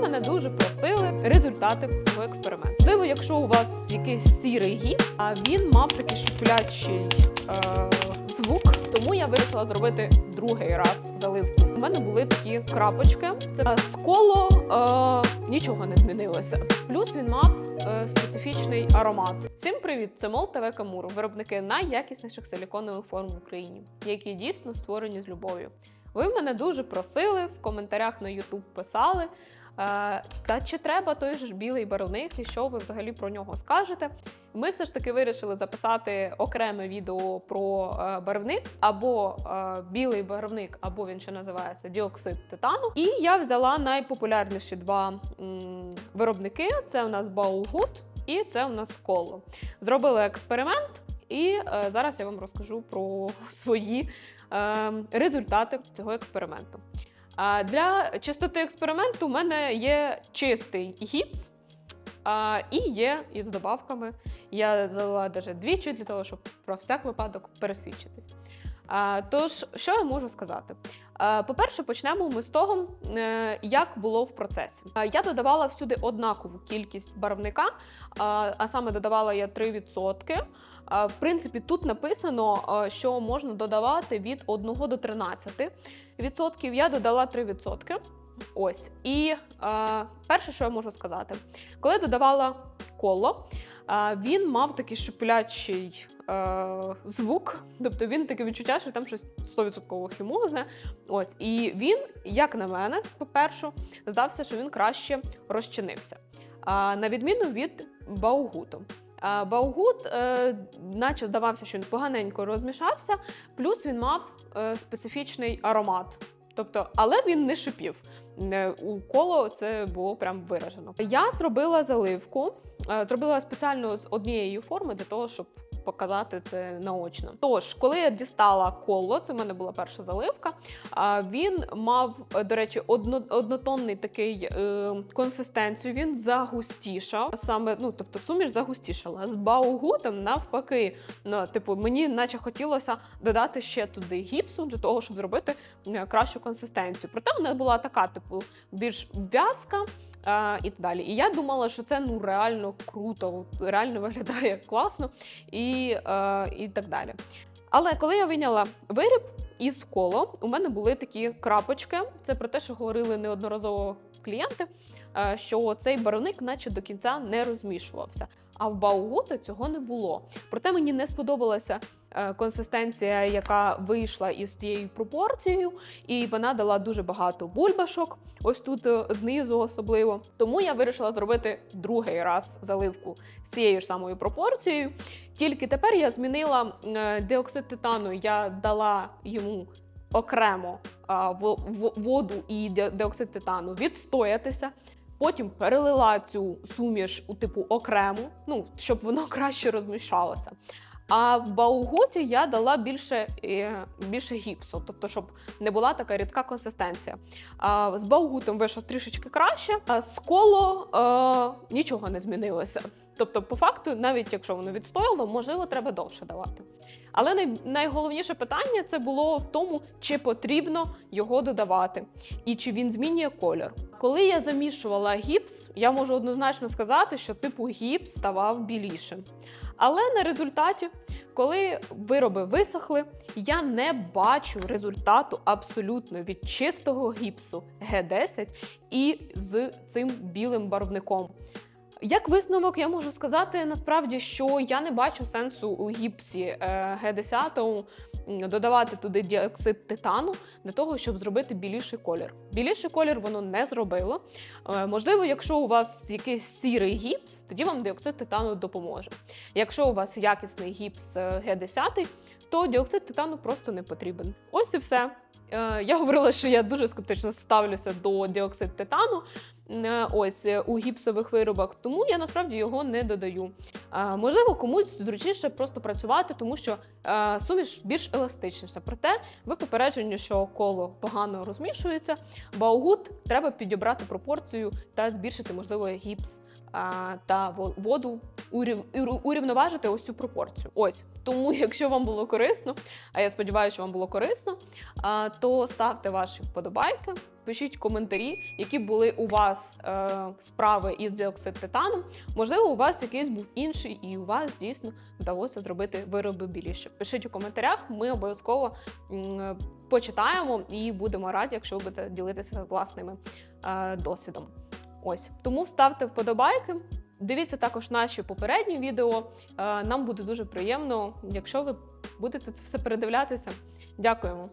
мене дуже просили результати цього експерименту. Можливо, якщо у вас якийсь сірий гіпс, а він мав такий шиплячий е, звук, тому я вирішила зробити другий раз заливку. У мене були такі крапочки. Це е, з коло е, нічого не змінилося. Плюс він мав е, специфічний аромат. Всім привіт! Це Мол ТВ Камуру, виробники найякісніших силіконових форм в Україні, які дійсно створені з любов'ю. Ви мене дуже просили в коментарях на YouTube писали. Е, Та чи треба той ж білий барвник, і що ви взагалі про нього скажете? Ми все ж таки вирішили записати окреме відео про е, барвник, або е, білий барвник, або він ще називається діоксид титану. І я взяла найпопулярніші два виробники: це у нас Baugut і це у нас коло. Зробили експеримент, і е, зараз я вам розкажу про свої е, результати цього експерименту. А для чистоти експерименту у мене є чистий гіпс. А, і є із добавками. Я залила даже двічі для того, щоб про всяк випадок пересвідчитись. А, тож, що я можу сказати? А, по-перше, почнемо ми з того, е, як було в процесі. Я додавала всюди однакову кількість барвника, а, саме додавала я 3%. В принципі, тут написано, що можна додавати від 1 до 13 відсотків. Я додала 3 відсотки. Ось. І е, перше, що я можу сказати, коли додавала коло, він мав такий шиплячий е, звук, тобто він таке відчуття, що там щось 100% хімозне. Ось. І він, як на мене, по-перше, здався, що він краще розчинився. На відміну від Баугуту. Баугут, е, наче здавався, що він поганенько розмішався, плюс він мав е, специфічний аромат. Тобто, але він не шипів. У коло це було прям виражено. Я зробила заливку, е, зробила спеціально з однієї форми для того, щоб показати це наочно. Тож, коли я дістала коло, це в мене була перша заливка. Він мав, до речі, одно, однотонний такий е, консистенцію. Він загустішав. Саме, ну тобто, суміш загустішала. З баугутом навпаки. Ну, типу, мені наче хотілося додати ще туди гіпсу для того, щоб зробити е, кращу консистенцію. Проте вона була така, типу, більш в'язка. Е, і так далі. І я думала, що це ну реально круто, реально виглядає класно і, е, і так далі. Але коли я вийняла виріб із коло, у мене були такі крапочки. Це про те, що говорили неодноразово клієнти, е, що цей барвник, наче до кінця, не розмішувався. А в Баугута цього не було. Проте мені не сподобалася консистенція, яка вийшла із тією пропорцією, і вона дала дуже багато бульбашок. Ось тут е, знизу особливо. Тому я вирішила зробити другий раз заливку з цією ж самою пропорцією. Тільки тепер я змінила е, диоксид титану, я дала йому окремо воду і диоксид титану відстоятися. Потім перелила цю суміш у типу окрему, ну щоб воно краще розмішалося. А в Баугуті я дала більше, е, більше гіпсу, тобто, щоб не була така рідка консистенція. А з Баугутом вийшло трішечки краще, а з коло е, нічого не змінилося. Тобто, по факту, навіть якщо воно відстояло, можливо, треба довше давати. Але най- найголовніше питання це було в тому, чи потрібно його додавати і чи він змінює кольор. Коли я замішувала гіпс, я можу однозначно сказати, що типу гіпс ставав білішим. Але на результаті, коли вироби висохли, я не бачу результату абсолютно від чистого гіпсу Г10 і з цим білим барвником. Як висновок, я можу сказати насправді, що я не бачу сенсу у гіпсі е, Г10 додавати туди діоксид титану для того, щоб зробити біліший колір. Біліший колір воно не зробило. Е, Можливо, якщо у вас якийсь сірий гіпс, тоді вам діоксид титану допоможе. Якщо у вас якісний гіпс е, Г10, то діоксид титану просто не потрібен. Ось і все. Е, Я говорила, що я дуже скептично ставлюся до діоксид титану е, ось е, у гіпсових виробах, тому я насправді його не додаю. Можливо, комусь зручніше просто працювати, тому що суміш більш еластичніша. Проте ви попереджені, що коло погано розмішується. Баугут треба підібрати пропорцію та збільшити, можливо, гіпс та воду урівноважити ось цю пропорцію. Ось тому, якщо вам було корисно, а я сподіваюся, що вам було корисно, то ставте ваші вподобайки, Пишіть коментарі, які були у вас е, справи із діоксид титану. Можливо, у вас якийсь був інший, і у вас дійсно вдалося зробити вироби біліше. Пишіть у коментарях, ми обов'язково почитаємо і будемо раді, якщо ви будете ділитися власними е, досвідом. Ось тому ставте вподобайки. Дивіться також наші попередні відео. Е, Нам буде дуже приємно, якщо ви будете це все передивлятися. Дякуємо.